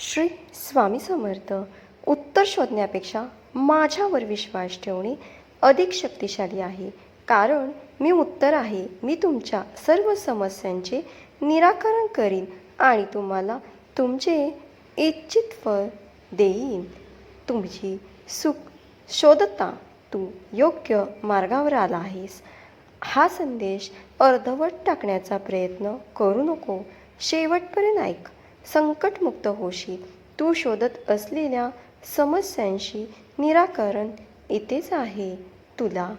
श्री स्वामी समर्थ. उत्तर शोधण्यापेक्षा माझ्यावर विश्वास ठेवणे अधिक शक्तिशाली आहे. कारण मी उत्तर आहे. मी तुमच्या सर्व समस्यांचे निराकरण करीन आणि तुम्हाला तुमचे इच्छित फळ देईन. तुमची सुख शोधता तू योग्य मार्गावर आला आहेस. हा संदेश अर्धवट टाकण्याचा प्रयत्न करू नको. शेवटपर्यंत ऐक. संकटमुक्त होशील तू शोधत असलेल्या समस्यांशी निराकरण इथेच आहे तुला.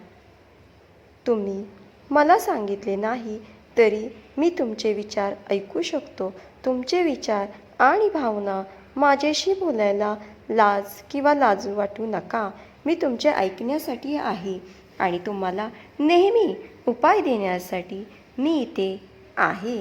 तुम्ही मला सांगितले नाही तरी मी तुमचे विचार ऐकू शकतो. तुमचे विचार आणि भावना माझ्याशी बोलायला लाज किंवा लाजू वाटू नका. मी तुमचे ऐकण्यासाठी आहे आणि तुम्हाला नेहमी उपाय देण्यासाठी मी इथे आहे.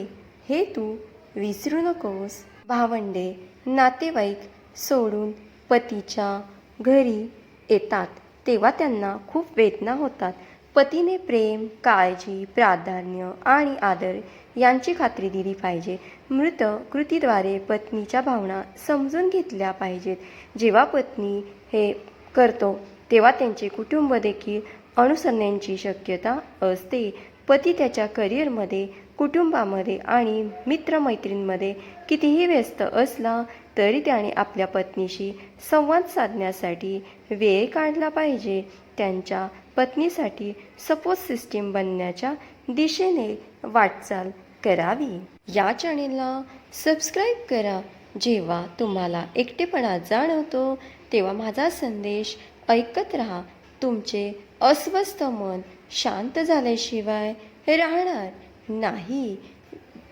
हे तू विसरू नकोस. भावंडे नातेवाईक सोडून पतीच्या घरी येतात. तेव्हा त्यांना खूप वेदना होतात. पतीने प्रेम काळजी प्राधान्य आणि आदर यांची खात्री दिली पाहिजे. मृत कृतीद्वारे पत्नीच्या भावना समजून घेतल्या पाहिजेत. जेव्हा पत्नी हे करतो तेव्हा त्यांचे कुटुंब देखील अनुसरण्याची शक्यता असते. पती त्याच्या करिअरमध्ये कुटुंबामध्ये आणि मित्रमैत्रींमध्ये कितीही व्यस्त असला तरी त्याने आपल्या पत्नीशी संवाद साधण्यासाठी वेळ काढला पाहिजे. त्यांच्या पत्नीसाठी सपोर्ट सिस्टीम बनण्याच्या दिशेने वाटचाल करावी. या चॅनेलला सबस्क्राईब करा. जेव्हा तुम्हाला एकटेपणा जाणवतो तेव्हा माझा संदेश ऐकत राहा. तुमचे अस्वस्थ मन शांत झाल्याशिवाय राहणार नाही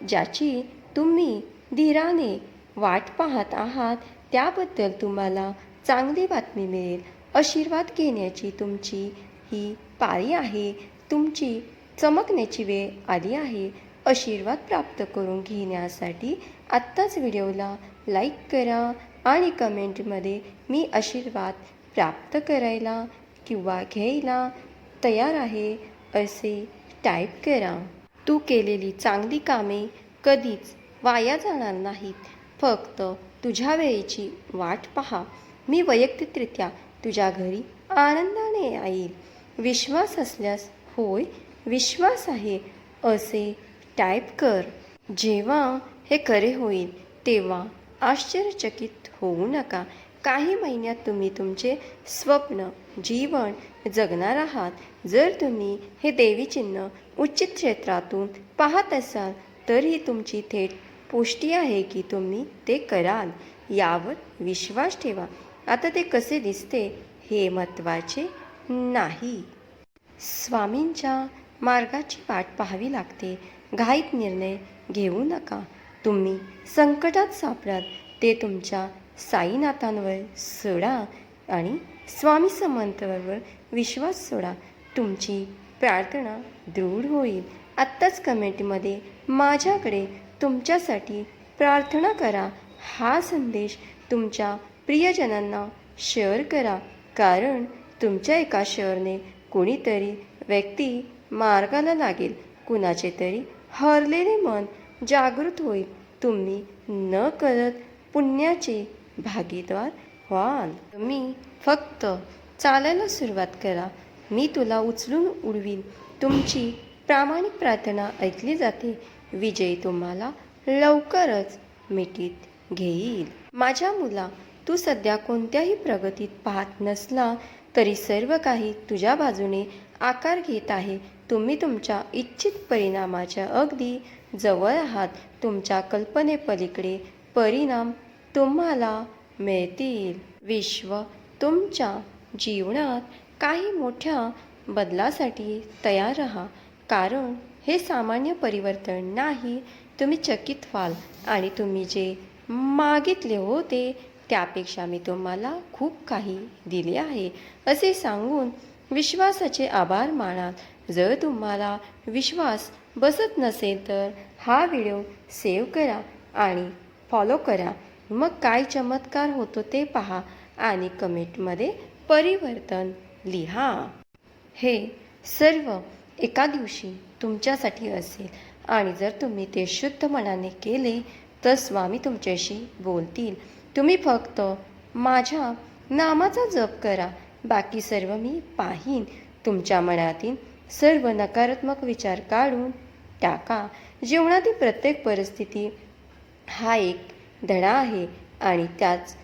ज्याची तुम्ही धीराने वाट पाहत आहात त्याबद्दल तुम्हाला चांगली बातमी मिळेल. आशीर्वाद घेण्याची तुमची ही पाळी आहे. तुमची चमकण्याची वेळ आली आहे. आशीर्वाद प्राप्त करून घेण्यासाठी आत्ताच व्हिडिओला लाईक करा आणि कमेंटमध्ये मी आशीर्वाद प्राप्त करायला किंवा घ्यायला तयार आहे असे टाईप करा. तू केलेली चांगली कामे कधीच वाया जाणार नाहीत. फक्त तुझ्या वेळेची वाट पहा. मी वैयक्तिकरित्या तुझ्या घरी आनंदाने येईल. विश्वास असल्यास होय विश्वास आहे असे टाईप कर. जेव्हा हे खरे होईल तेव्हा आश्चर्यचकित होऊ नका. काही महिन्यात तुम्ही तुमचे स्वप्न जीवन जगणार आहात. जर तुम्ही हे देवी चिन्ह उचित क्षेत्रातून पाहत असाल तर ही तुमची थेट पुष्टी आहे की तुम्ही ते कराल. यावर विश्वास ठेवा. आता ते कसे दिसते हे महत्त्वाचे नाही. स्वामींच्या मार्गाची वाट पाहावी लागते. घाईत निर्णय घेऊ नका. तुम्ही संकटात सापडाल ते तुमच्या साईनाथांवर सोडा आणि स्वामी समंतवर विश्वास सोडा. तुमची प्रार्थना दृढ होईल. आत्ताच कमेंटमध्ये माझ्याकडे तुमच्यासाठी प्रार्थना करा. हा संदेश तुमच्या प्रियजनांना शेअर करा. कारण तुमच्या एका शेअरने कोणीतरी व्यक्ती मार्गाला लागेल. कुणाचे तरी हरलेले मन जागृत होईल. तुम्ही न करत पुण्याचे भागीदार व्हाल. तुम्ही फक्त चालायला सुरुवात करा. मी तुला उचलून उडवीन. तुमची प्रामाणिक प्रार्थना ऐकली जाते. विजय तुम्हाला लवकरच मिठीत घेईल. माझ्या मुला तू सध्या कोणत्याही प्रगतीत पाहत नसला तरी सर्व काही तुझ्या बाजूने आकार घेत आहे. तुम्ही तुमच्या इच्छित परिणामाच्या अगदी जवळ आहात. तुमच्या कल्पनेपलीकडे परिणाम तुम्हाला मिळतील. विश्व तुमच्या जीवनात काही मोठ्या बदलासाठी तयार राहा. कारण हे सामान्य परिवर्तन नाही. तुम्ही चकित व्हाल आणि तुम्ही जे मागितले होते त्यापेक्षा मी तुम्हाला खूप काही दिले आहे. असे सांगून विश्वासाचे आभार मानाल. जर तुम्हाला विश्वास बसत नसेल तर हा व्हिडिओ सेव्ह करा आणि फॉलो करा. मग काय चमत्कार होतो ते पहा आणि कमेंटमध्ये परिवर्तन लिहा. हे सर्व एका दिवशी तुमच्यासाठी असेल आणि जर तुम्ही ते शुद्ध मनाने केले तर स्वामी तुमच्याशी बोलतील. तुम्ही फक्त माझ्या नामाचा जप करा बाकी सर्व मी पाहीन. तुमच्या मनातील सर्व नकारात्मक विचार काढून टाका. जीवनातील प्रत्येक परिस्थिती हा एक धडा आहे आणि त्याच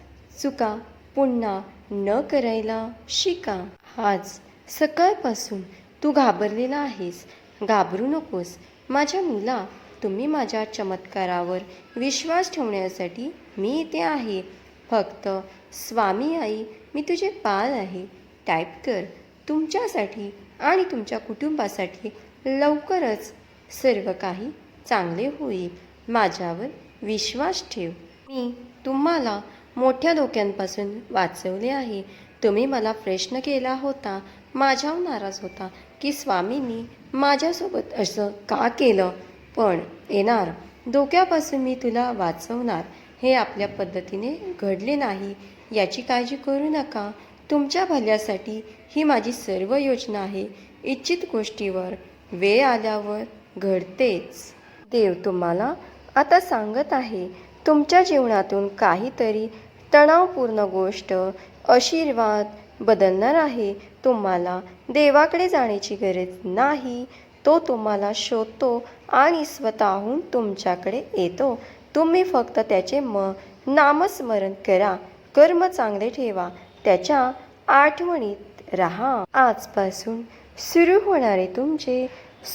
चुका पुन्हा न करायला शिका. आज सकाळपासून तू घाबरलेला आहेस. घाबरू नकोस. माझ्या मुला तुम्ही माझ्या चमत्कारावर विश्वास ठेवण्यासाठी मी इथे आहे. फक्त स्वामी आई मी तुझे पाल आहे. टाईप कर. तुमच्यासाठी आणि तुमच्या कुटुंबासाठी लवकरच सर्व काही चांगले होईल. माझ्यावर विश्वास ठेव. मी तुम्हाला मोठ्या धोक्यांपासून वाचवले आहे. तुम्ही मला प्रश्न केला होता माझ्यावर नाराज होता की स्वामींनी माझ्यासोबत असं का केलं? पण येणार धोक्यापासून मी तुला वाचवणार हे आपल्या पद्धतीने घडले नाही. याची काळजी करू नका. तुमच्या भल्यासाठी ही माझी सर्व योजना आहे. इच्छित गोष्टीवर वेळ आल्यावर घडतेच. देव तुम्हाला आता सांगत आहे तुमच्या जीवनातून काहीतरी तणावपूर्ण गोष्ट आशीर्वाद बदलणार आहे. तुम्हाला देवाकडे जाण्याची गरज नाही. तो तुम्हाला शोधतो आणि स्वतःहून तुमच्याकडे येतो. तुम्ही फक्त त्याचे म नामस्मरण करा. कर्म चांगले ठेवा. त्याच्या आठवणीत राहा. आजपासून सुरू होणारे तुमचे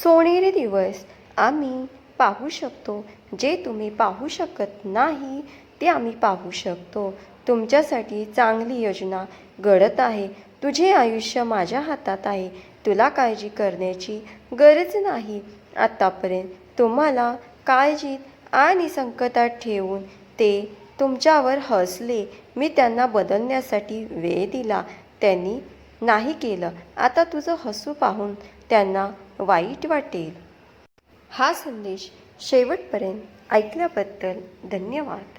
सोनेरी दिवस. आम्ही पाहू शकतो. जे तुम्ही पाहू शकत नाही ते आम्ही पाहू शकतो. तुमच्यासाठी चांगली योजना घडत आहे. तुझे आयुष्य माझ्या हातात आहे. तुला काळजी करण्याची गरज नाही. आत्तापर्यंत तुम्हाला काळजीत आणि संकटात ठेवून ते तुमच्यावर हसले. मी त्यांना बदलण्यासाठी वेळ दिला. त्यांनी नाही केलं. आता तुझं हसू पाहून त्यांना वाईट वाटेल. हा संदेश शेवटपर्यंत ऐकल्याबद्दल धन्यवाद.